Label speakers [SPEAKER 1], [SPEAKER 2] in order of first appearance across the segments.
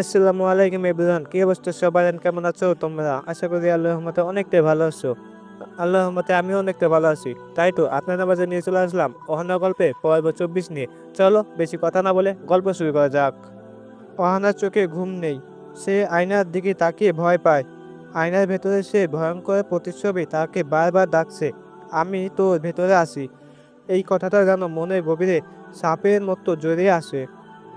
[SPEAKER 1] আসসালামু আলাইকুম এভরিওয়ান, কি অবস্থা সবাই কেমন আছো তোমরা? আশা করি আল্লাহ রহমতে অনেকটাই ভালো আছো। আল্লাহ রহমতে আমিও অনেকটা ভালো আছি। তাই তো, আপনাদের মাঝে নিয়ে চলে আসলাম অহানা গল্পে পর্ব চব্বিশ নিয়ে। চলো, বেশি কথা না বলে গল্প শুরু করা যাক। অহানার চোখে ঘুম নেই। সে আয়নার দিকে তাকিয়ে ভয় পায়। আয়নার ভেতরে সে ভয়ঙ্কর প্রতিচ্ছবি তাকে বারবার ডাকছে, আমি তো ভেতরে আসি এই কথাটা যেন মনের গভীরে সাপের মতো জড়িয়ে আসে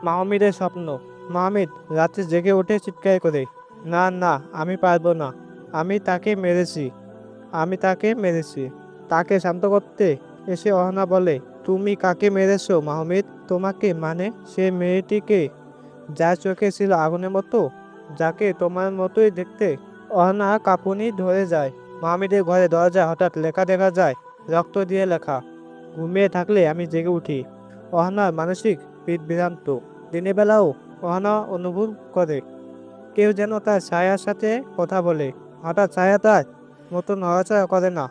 [SPEAKER 1] মাহমিদের স্বপ্ন। মাহমিদ রাতে জেগে ওঠে চিৎকার করে, না না, আমি পারব না। আমি তাকে মেরেছি। আমি তাকে মেরেছি। তাকে শান্ত করতে এসে অহনা বলে, তুমি কাকে মেরেছো মাহমিদ? তোমাকে মানে সে মেয়েটিকে যার চোখে ছিল আগুনের মতো, যাকে তোমার মতোই দেখতে? অহনা কাঁপুনি ধরে যায়। মাহমিদের ঘরে দরজা হঠাৎ লেখা দেখা যায়, রক্ত দিয়ে লেখা, ঘুমিয়ে থাকলে আমি জেগে উঠি। অহনার মানসিক বিভ্রান্ত দিনের বেলাও অহনা অনুভব করে। কেউ যেন তার ছায়ার সাথে কথা বলে। হঠাৎ ছায়া তার মতো নড়াচড়া করে না,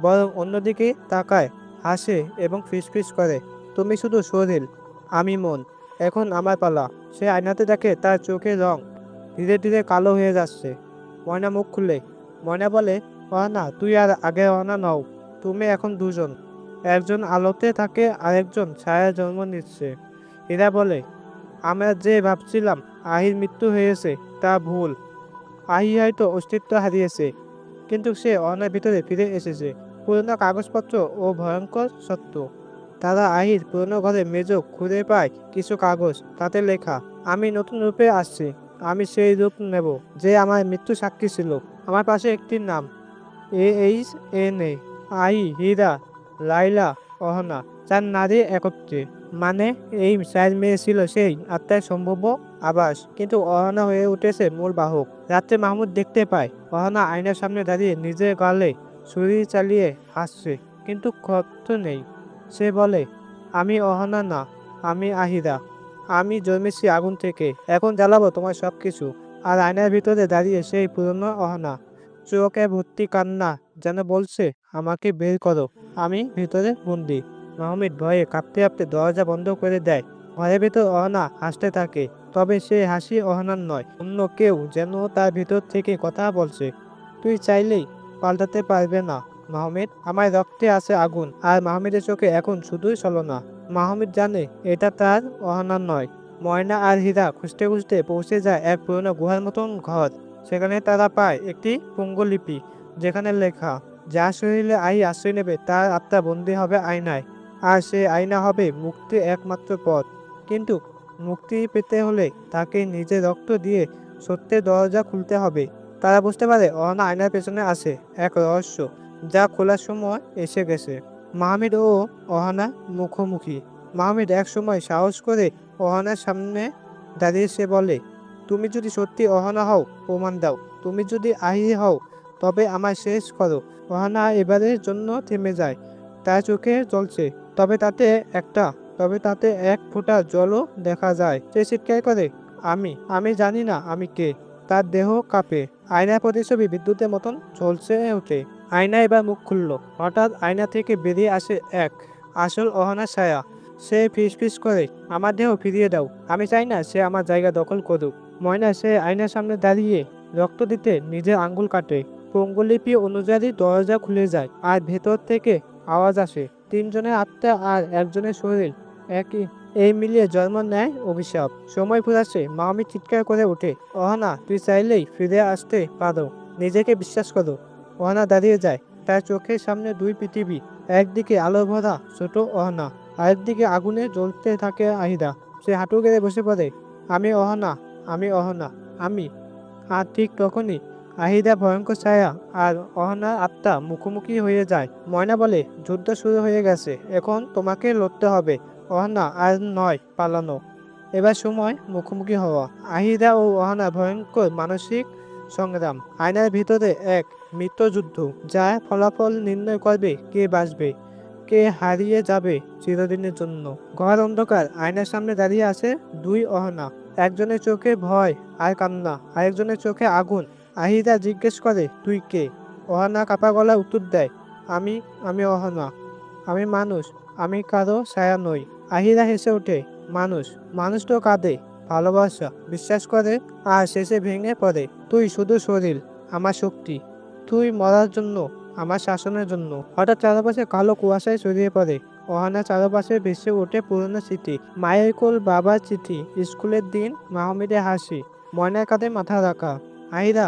[SPEAKER 1] বরং অন্যদিকে তাকায়, হাসে এবং ফিসফিস করে। তুমি শুধু শরীর, আমি মন, এখন আমার পালা। সে আয়নাতে দেখে তার চোখের রং ধীরে ধীরে কালো হয়ে যাচ্ছে। ময়না মুখ খুলে, ময়না বলে, অহানা, তুই আর আগে অহনা নও, তুমি এখন দুজন। একজন আলোতে থাকে, আরেকজন ছায়া জন্ম নিচ্ছে। এরা বলে আমরা যে ভাবছিলাম আহির মৃত্যু হয়েছে তা ভুল। আহি হয়তো অস্তিত্ব হারিয়েছে কিন্তু সে অনের ভিতরে ফিরে এসেছে। পুরনো কাগজপত্র ও ভয়ঙ্কর সত্য। তারা আহির পুরনো ঘরে মেজো খুঁজে পায় কিছু কাগজ, তাতে লেখা, আমি নতুন রূপে আসছি, আমি সেই রূপ নেব, যে আমার মৃত্যু সাক্ষী ছিল। আমার পাশে একটি নাম, A H N A, I Hira Laila, Ahona চার নারী একত্রে। মানে এই চার মেয়ে ছিল সেই আত্মার সম্ভাব্য আবাস। কিন্তু অহনা হয়ে উঠেছে মূল বাহক। রাত্রে মাহমুদ দেখতে পায়, অহনা আয়নার সামনে দাঁড়িয়ে নিজের গালে ছুরি চালিয়ে হাসছে, কিন্তু ক্ষত নেই। সে বলে, আমি অহনা না, আমি আহিরা আমি জন্মেছি আগুন থেকে, এখন জ্বালাবো তোমার সব কিছু আর আয়নার ভিতরে দাঁড়িয়ে সেই পুরনো অহনা, চোখে ভর্তি কান্না যেন বলছে, আমাকে বের করো, আমি ভিতরে বন্দি। মাহমিদ ভয়ে কাঁপতে কাঁপতে দরজা বন্ধ করে দেয়। ঘরের ভেতর অহনা হাসতে থাকে, তবে সে হাসি অহনার নয়, অন্য কেউ যেন তার ভিতর থেকে কথা বলছে। তুই চাইলেই পাল্টাতে পারবে না, মাহমিদ। আমার রক্তে আছে আগুন, আর মাহমিদের চোখে এখন শুধুই না মাহমিদ জানে এটা তার অহনার নয়। ময়না আর হীরা খুঁজতে খুঁজতে পৌঁছে যায় এক পুরনো গুহার মতন ঘর। সেখানে তারা পায় একটি পঙ্গলিপি, যেখানে লেখা, যা শরীরে আই আশ্রয় নেবে, তার আত্মা বন্দী হবে আয়নায়। আর সে আয়না হবে মুক্তির একমাত্র পথ। কিন্তু মুক্তি পেতে হলে তাকে নিজের রক্ত দিয়ে সত্যের দরজা খুলতে হবে। তারা বুঝতে পারে অহনা আয়নার পেছনে আছে এক রহস্য যা খোলার সময় এসে গেছে। মাহমিদ ও অহনা মুখোমুখি। মাহমিদ এক সময় সাহস করে অহানার সামনে দাঁড়িয়ে সে বলে, তুমি যদি সত্যি অহানা হও, প্রমাণ দাও। তুমি যদি আহি হও, তবে আমার শেষ করো। অহানা এবারের জন্য থেমে যায়। তার চোখে জ্বলছে, তবে তাতে একটা, তবে তাতে এক ফোঁটা জলও দেখা যায়। সে চিৎকার করে, আমি আমি জানি না আমি কে। তার দেহ কাঁপে। আয়নার প্রতিছবি বিদ্যুতের মতন ঝলসে ওঠে। আয়না এবার মুখ খুলল। হঠাৎ আয়না থেকে বেরিয়ে আসে এক আসল অহনা ছায়া। সে ফিস ফিস করে, আমার দেহ ফিরিয়ে দাও। আমি চাই না সে আমার জায়গা দখল করুক। ময়না, সে আয়নার সামনে দাঁড়িয়ে রক্ত দিতে নিজের আঙ্গুল কাটে। পঙ্গলিপি অনুযায়ী দরজা খুলে যায়। আর ভেতর থেকে আওয়াজ আসে। তিনজনের আত্মা আর একজনের শরীর একই। এই মিলিয়ে জন্ম নেয় অভিশাপ। সময় ফুরাচ্ছে। মামি চিৎকার করে ওঠে অহনা, তুই চাইলেই ফিরে আসতে পারো। নিজেকে বিশ্বাস করো। অহনা দাঁড়িয়ে যায়। তার চোখের সামনে দুই পৃথিবী, একদিকে আলো ভরা ছোট অহনা, আরেকদিকে আগুনে জ্বলতে থাকে আহিদা। সে হাঁটু গেড়ে বসে পড়ে, আমি অহনা আমি অহনা, আমি। আর ঠিক তখনই আহিদা ভয়ঙ্কর ছায়া আর অহনার আত্মা মুখোমুখি হয়ে যায়। ময়না বলে, যুদ্ধ শুরু হয়ে গেছে, এখন তোমাকে লড়তে হবে। অহনা আর নয়, পালানো। এবার সময় মুখোমুখি হওয়া। আহিদা ও অহনা ভয়ঙ্কর মানসিক সংগ্রাম। আয়নার ভিতরে এক মৃত্যুযুদ্ধ যা ফলাফল নির্ণয় করবে কে বাঁচবে, কে হারিয়ে যাবে চিরদিনের জন্য। ঘর অন্ধকার, আয়নার সামনে দাঁড়িয়ে আছে দুই অহনা। একজনের চোখে ভয় আর কান্না, আরেকজনের চোখে আগুন। আহিদা জিজ্ঞেস করে, তুই কে? অহনা কাপা গলায় উত্তর দেয়, আমি আমি অহনা। আমি মানুষ, আমি কারও ছায়া নই। আহিরা হেসে ওঠে, মানুষ মানুষ তো কাঁদে, ভালোবাসা, বিশ্বাস করে, আর শেষে ভেঙে পড়ে। তুই শুধু শরীর, আমার শক্তি। তুই মরার জন্য, আমার শাসনের জন্য। হঠাৎ চারপাশে কালো কুয়াশায় ছড়িয়ে পড়ে। অহানা চারপাশে ভেসে ওঠে পুরনো স্মৃতি মায়ের কোল বাবার চিঠি, স্কুলের দিন, মাহমিদের হাসি। ময়নার কাঁধে মাথা রাখা। আহিরা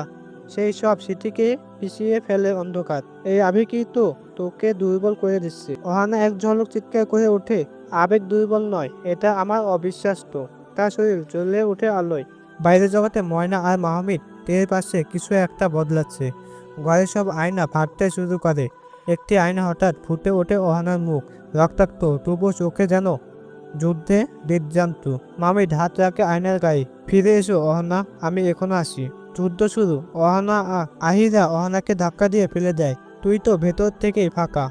[SPEAKER 1] সেই সব স্মৃতিকে পিছিয়ে ফেলে অন্ধকার। এই আবেগই তো তোকে দুর্বল করে দিচ্ছে। অহানা এক ঝলক চিৎকার করে ওঠে, আবেগ দুর্বল নয়, এটা আমার অবিশ্বাস তো তার শরীর জ্বলে ওঠে আলোয়। বাইরের জগতে ময়না আর মাহমিদ টের পাশে কিছু একটা বদলাচ্ছে। ঘরে সব আয়না ফাটতে শুরু করে। একটি আয়না হঠাৎ ফুটে ওঠে অহানার মুখ। রক্তাক্ত, তবুও চোখে যেন যুদ্ধে দিজ্জান্ত মামিদ হাত রাখে আয়নার গায়ে। ফিরে এসো অহনা, আমি এখনও আসি। যুদ্ধ শুরু। অহানা আহিরা অহনাকে ধাক্কা দিয়ে ফেলে দেয়। তুই তো ভেতর থেকেই ফাঁকা।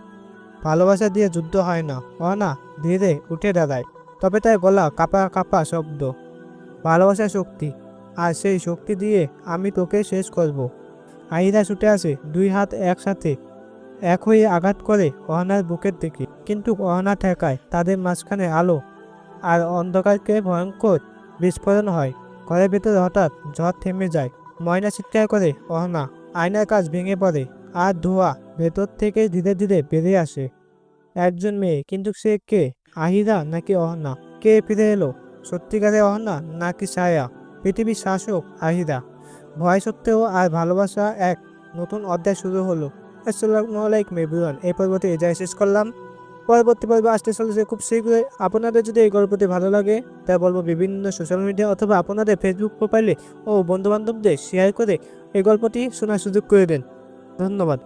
[SPEAKER 1] ভালোবাসা দিয়ে যুদ্ধ হয় না। অহনা ধীরে উঠে দাঁড়ায়। তবে তার গলা কাপা কাপা শব্দ। ভালোবাসা শক্তি। আর সেই শক্তি দিয়ে আমি তোকে শেষ করব। আহিরা ছুটে আসে দুই হাত একসাথে। এক হয়ে আঘাত করে অহনার বুকের দিকে। কিন্তু অহনা ঠেকায় তাদের মাঝখানে আলো। আর অন্ধকারকে ভয়ঙ্কর বিস্ফোরণ হয়। ঘরের ভেতরে হঠাৎ ঝড় থেমে যায়। ময়না চিৎকার করে অহনা আয়নার কাজ ভেঙে পড়ে, আর ধোয়া ভেতর থেকে ধীরে ধীরে বেরিয়ে আসে। একজন মেয়ে, কিন্তু সে কে? আহিরা নাকি অহনা কে ফিরে এলো? সত্যিকারে অহনা নাকি ছায়া? পৃথিবীর শাসক আহিরা। ভয় সত্ত্বেও আর ভালোবাসা এক নতুন অধ্যায় শুরু হলো। আসসালামু আলাইকুম, এভরিওয়ান। এই পর্বতে এই যায় শেষ করলাম। পরবর্তী পর্বে আসতে চলেছে, খুব শীঘ্রই আপনাদের যদি এই গল্পটি ভালো লাগে তা বলব বিভিন্ন সোশ্যাল মিডিয়া অথবা আপনাদের ফেসবুক প্রোফাইলে ও বন্ধুবান্ধবদের শেয়ার করে এই গল্পটি শোনার সুযোগ করে দেন। ধন্যবাদ।